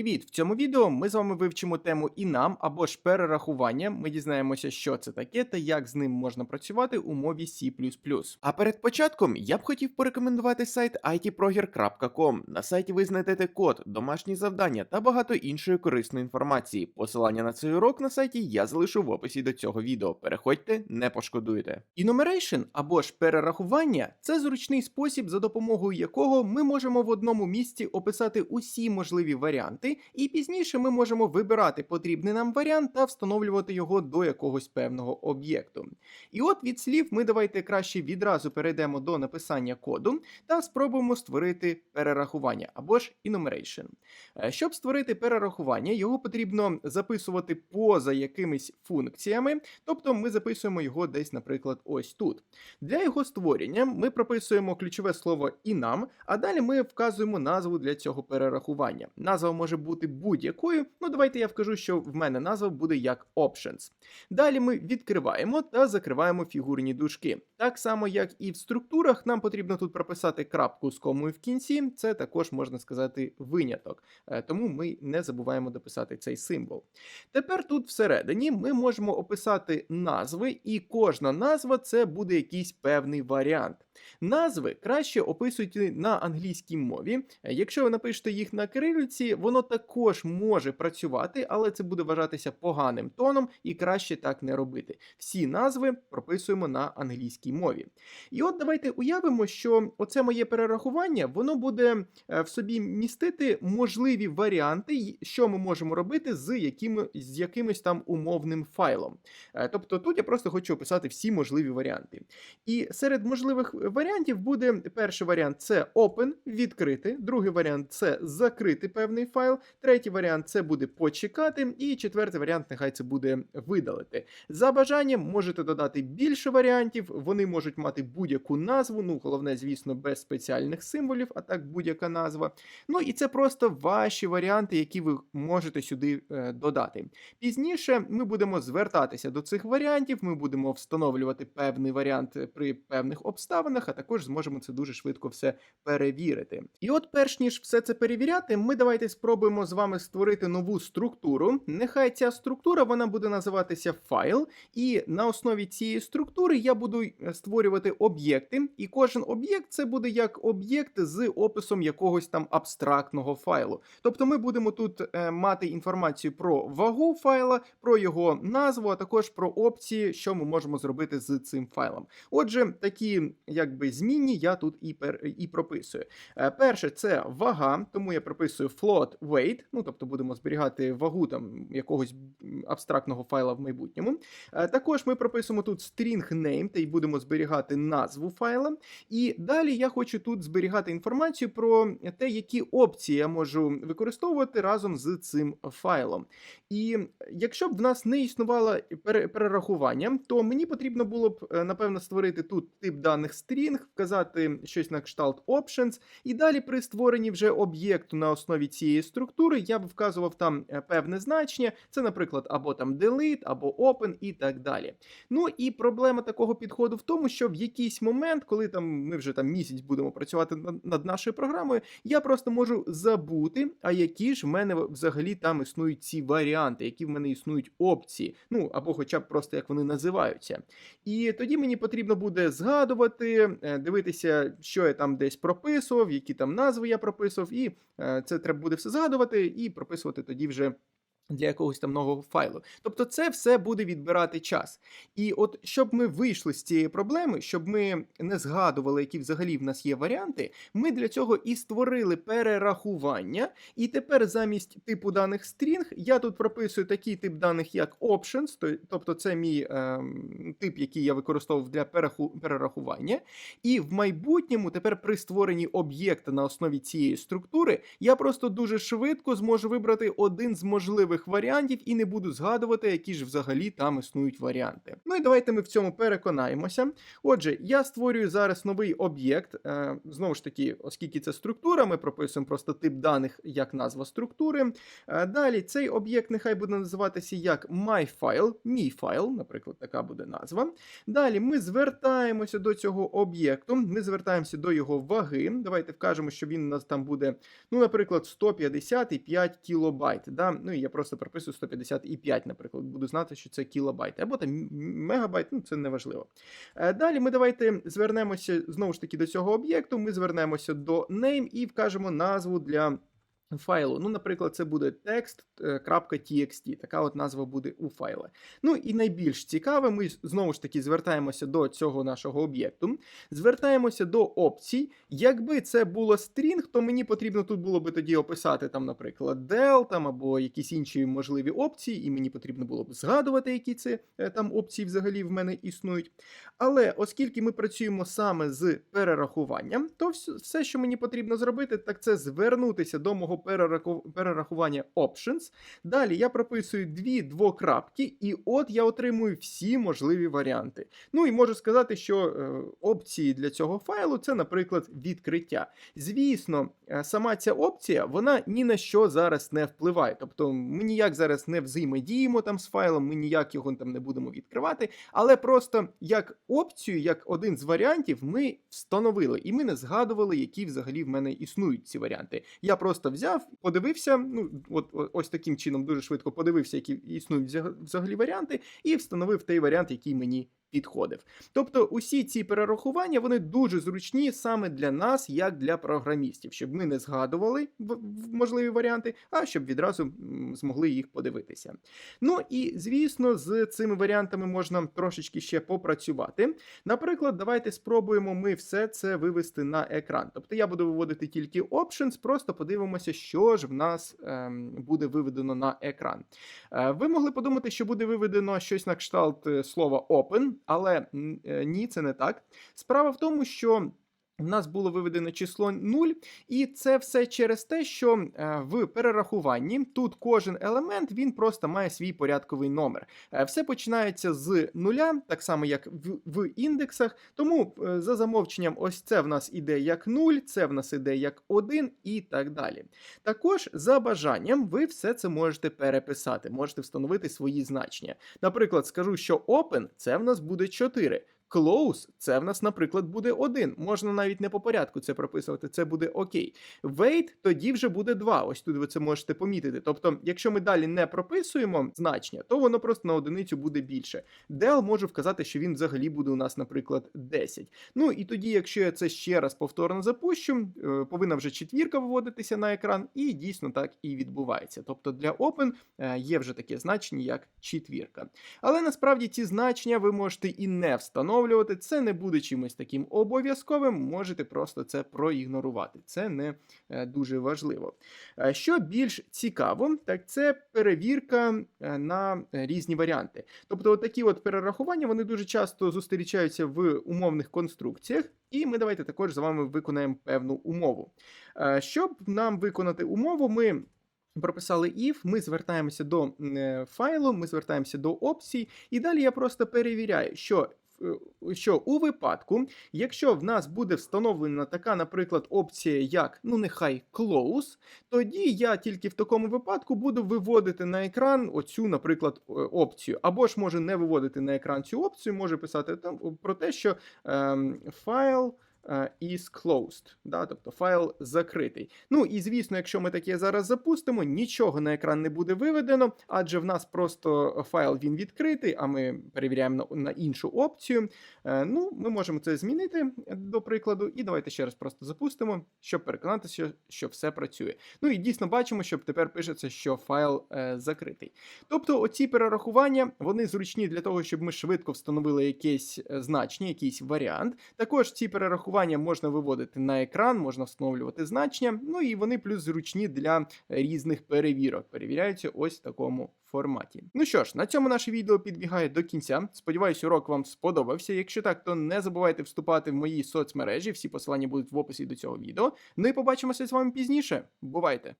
Привіт! В цьому відео ми з вами вивчимо тему інам або ж перерахування. Ми дізнаємося, що це таке та як з ним можна працювати у мові C++. А перед початком я б хотів порекомендувати сайт itproger.com. На сайті ви знайдете код, домашні завдання та багато іншої корисної інформації. Посилання на цей урок на сайті я залишу в описі до цього відео. Переходьте, не пошкодуєте. Enumeration або ж перерахування це зручний спосіб, за допомогою якого ми можемо в одному місці описати усі можливі варіанти, і пізніше ми можемо вибирати потрібний нам варіант та встановлювати його до якогось певного об'єкту. І от від слів ми давайте краще відразу перейдемо до написання коду та спробуємо створити перерахування або ж enumeration. Е, Щоб створити перерахування, його потрібно записувати поза якимись функціями, тобто ми записуємо його десь, наприклад, ось тут. Для його створення ми прописуємо ключове слово inam, а далі ми вказуємо назву для цього перерахування. Назва може бути будь-якою. Ну давайте я вкажу, що в мене назва буде як options. Далі ми відкриваємо та закриваємо фігурні дужки. Так само, як і в структурах, нам потрібно тут прописати крапку з комою в кінці. Це також можна сказати виняток. Е, Тому ми не забуваємо дописати цей символ. Тепер тут всередині ми можемо описати назви, і кожна назва це буде якийсь певний варіант. Назви краще описуйте на англійській мові. Е, Якщо ви напишете їх на кирилиці, воно також може працювати, але це буде вважатися поганим тоном і краще так не робити. Всі назви прописуємо на англійській мові. І от давайте уявимо, що оце моє перерахування, воно буде е, в собі містити можливі варіанти, що ми можемо робити з, якими, з якимось там умовним файлом. Е, Тобто тут я просто хочу описати всі можливі варіанти. І серед можливих варіантів буде перший варіант це open, відкрити, другий варіант це закрити певний файл, третій варіант це буде почекати, і четвертий варіант нехай це буде видалити. За бажанням можете додати більше варіантів, вони можуть мати будь-яку назву, ну головне, звісно, без спеціальних символів, а так будь-яка назва. Ну і це просто ваші варіанти, які ви можете сюди е, додати. Пізніше ми будемо звертатися до цих варіантів, ми будемо встановлювати певний варіант при певних обставинах, а також зможемо це дуже швидко все перевірити. І от, перш ніж все це перевіряти, ми давайте спробуємо з вами створити нову структуру. Нехай ця структура вона буде називатися файл, і на основі цієї структури я буду е, створювати об'єкти, і кожен об'єкт це буде як об'єкт з описом якогось там абстрактного файлу. Тобто ми будемо тут е, мати інформацію про вагу файла, про його назву, а також про опції, що ми можемо зробити з цим файлом. Отже, такі якби змінні я тут і, пер, і прописую. Е, Перше, це вага, тому я прописую float weight, ну тобто будемо зберігати вагу там якогось абстрактного файла в майбутньому. Е, Також ми прописуємо тут string name, та й будемо зберігати назву файла. І далі я хочу тут зберігати інформацію про те, які опції я можу використовувати разом з цим файлом. І якщо б в нас не існувало перерахування, то мені потрібно було б, е, напевно, створити тут тип даних string, вказати щось на кшталт options, і далі при створенні вже об'єкту на основі цієї структури я б вказував там е, певне значення. Це, наприклад, або там delete, або open і так далі. Ну і проблема такого підходу в тому, що в якийсь момент, коли там ми вже там місяць будемо працювати над нашою програмою, я просто можу забути, а які ж в мене взагалі там існують ці варіанти, які в мене існують опції, ну або хоча б просто як вони називаються. І тоді мені потрібно буде згадувати, е, дивитися, що я там десь прописував, які там назви я прописував, і е, це треба буде все згадувати і прописувати тоді вже. Для якогось там нового файлу. Тобто це все буде відбирати час. І от щоб ми вийшли з цієї проблеми, щоб ми не згадували, які взагалі в нас є варіанти, ми для цього і створили перерахування. І тепер замість типу даних string я тут прописую такий тип даних, як options, тобто це мій ем, тип, який я використовував для перераху- перерахування. І в майбутньому, тепер при створенні об'єкта на основі цієї структури, я просто дуже швидко зможу вибрати один з можливих можливих варіантів і не буду згадувати, які ж взагалі там існують варіанти. Ну і давайте ми в цьому переконаємося. Отже, я створюю зараз новий об'єкт. Е, знову ж таки, оскільки це структура, ми прописуємо просто тип даних як назва структури. Е, далі цей об'єкт нехай буде називатися як myFile, мій файл, наприклад, така буде назва. Далі ми звертаємося до цього об'єкту, ми звертаємося до його ваги. Давайте вкажемо, що він у нас там буде, ну, наприклад, 155 кілобайт. Да? Ну і я просто прописую 155, наприклад, буду знати, що це кілобайт, або там мегабайт, ну це не важливо. Е, Далі ми давайте звернемося знову ж таки до цього об'єкту. Ми звернемося до name і вкажемо назву для. Файлу, ну, наприклад, це буде text.txt, така от назва буде у файла. Ну і найбільш цікаве, ми знову ж таки звертаємося до цього нашого об'єкту, звертаємося до опцій. Якби це було стрінг, то мені потрібно тут було би тоді описати, там, наприклад, del там, або якісь інші можливі опції, і мені потрібно було б згадувати, які це е, там опції взагалі в мене існують. Але оскільки ми працюємо саме з перерахуванням, то все, що мені потрібно зробити, так це звернутися до мого перерахування options. Далі я прописую дві двокрапки, і от я отримую всі можливі варіанти. Ну і можу сказати, що е, опції для цього файлу це, наприклад, відкриття. Звісно, е, сама ця опція вона ні на що зараз не впливає. Тобто ми ніяк зараз не взаємодіємо там з файлом, ми ніяк його там не будемо відкривати. Але просто як опцію, як один з варіантів, ми встановили, і ми не згадували, які взагалі в мене існують ці варіанти. Я просто взяв, подивився, ну от ось таким чином дуже швидко подивився, які існують взаг- взагалі варіанти, і встановив той варіант, який мені підходив. Тобто, усі ці перерахування вони дуже зручні саме для нас, як для програмістів, щоб ми не згадували можливі варіанти, а щоб відразу змогли їх подивитися. Ну і звісно, з цими варіантами можна трошечки ще попрацювати. Наприклад, давайте спробуємо ми все це вивести на екран. Тобто я буду виводити тільки options, просто подивимося, що ж в нас ем, буде виведено на екран. Е, ви могли подумати, що буде виведено щось на кшталт е, слова open, але е, ні, це не так. Справа в тому, що. В нас було виведено число 0, і це все через те, що е, в перерахуванні тут кожен елемент він просто має свій порядковий номер. Е, Все починається з нуля, так само як в, в індексах. Тому е, за замовченням, ось це в нас іде як 0, це в нас іде як 1 і так далі. Також за бажанням ви все це можете переписати, можете встановити свої значення. Наприклад, скажу, що open це в нас буде 4. Close – це в нас, наприклад, буде 1. Можна навіть не по порядку це прописувати, це буде окей. Wait тоді вже буде 2. Ось тут ви це можете помітити. Тобто, якщо ми далі не прописуємо значення, то воно просто на одиницю буде більше. Del можу вказати, що він взагалі буде у нас, наприклад, 10. Ну і тоді, якщо я це ще раз повторно запущу, е, повинна вже четвірка виводитися на екран, і дійсно так і відбувається. Тобто для Open е, є вже таке значення, як четвірка. Але насправді ці значення ви можете і не встановлювати. Це не буде чимось таким обов'язковим. Можете просто це проігнорувати. Це не е, дуже важливо. Е, Що більш цікаво, так це перевірка е, на різні варіанти. Тобто, такі от перерахування вони дуже часто зустрічаються в умовних конструкціях. І ми давайте також з вами виконаємо певну умову. Щоб нам виконати умову, ми прописали if, ми звертаємося до файлу, ми звертаємося до опцій, і далі я просто перевіряю, що. Е, Що у випадку, якщо в нас буде встановлена така, наприклад, опція, як ну нехай close, тоді я тільки в такому випадку буду виводити на екран оцю, наприклад, опцію. Або ж може не виводити на екран цю опцію, може писати там про те, що ем, файл is closed, да, тобто файл закритий. Ну і звісно, якщо ми таке зараз запустимо, нічого на екран не буде виведено, адже в нас просто файл він відкритий, а ми перевіряємо на, на іншу опцію. Е, ну, ми можемо це змінити е, до прикладу, і давайте ще раз просто запустимо, щоб переконатися, що все працює. Ну і дійсно бачимо, що тепер пишеться, що файл е, закритий. Тобто, оці перерахування вони зручні для того, щоб ми швидко встановили якесь е, значення, якийсь варіант. Також ці перерахування можна виводити на екран, можна встановлювати значення. Ну і вони плюс зручні для різних перевірок. Перевіряються ось в такому форматі. Ну що ж, на цьому наше відео підбігає до кінця. Сподіваюсь, урок вам сподобався. Якщо так, то не забувайте вступати в мої соцмережі. Всі посилання будуть в описі до цього відео. Ну і побачимося з вами пізніше. Бувайте!